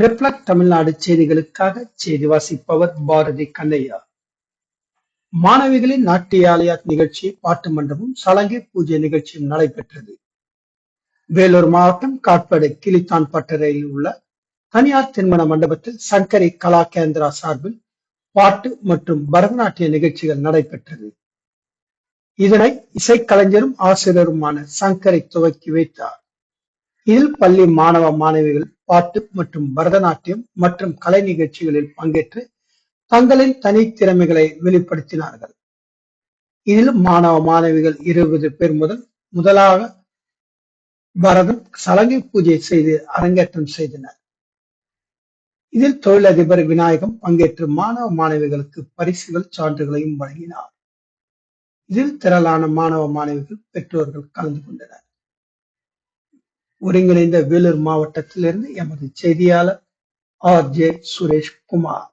ரிப்ளக்ட் தமிழ்நாடு செய்திகளுக்காக செய்தி வாசிப்பவர் பாரதி கண்ணையா. மாணவிகளின் நாட்டியாலயா நிகழ்ச்சி பாட்டு மண்டபம் சலங்கை பூஜை நிகழ்ச்சியும் நடைபெற்றது. வேலூர் மாவட்டம் காட்பாடு கிளித்தான் பட்டறையில் உள்ள தனியார் திருமண மண்டபத்தில் சங்கரி கலா கேந்திரா சார்பில் பாட்டு மற்றும் பரதநாட்டிய நிகழ்ச்சிகள் நடைபெற்றது. இதனை இசைக்கலைஞரும் ஆசிரியருமான சங்கரை துவக்கி வைத்தார். இதில் பள்ளி மாணவ மாணவிகள் பாட்டு மற்றும் பரதநாட்டியம் மற்றும் கலை நிகழ்ச்சிகளில் பங்கேற்று தங்களின் தனித்திறமைகளை வெளிப்படுத்தினார்கள். இதில் மாணவ மாணவிகள் இருபது பேர் முதல் முதலாக பரதம் சலங்கை பூஜை செய்து அரங்கேற்றம் செய்தனர். இதில் தொழிலதிபர் விநாயகம் பங்கேற்று மாணவ மாணவிகளுக்கு பரிசுகள் சான்றுகளையும் வழங்கினார். இதில் திரளான மாணவ மாணவிகள் பெற்றோர்கள் கலந்து கொண்டனர். ஒருங்கிணைந்த வேலூர் மாவட்டத்திலிருந்து எமது செய்தியாளர் ஆர் ஜே சுரேஷ்குமார்.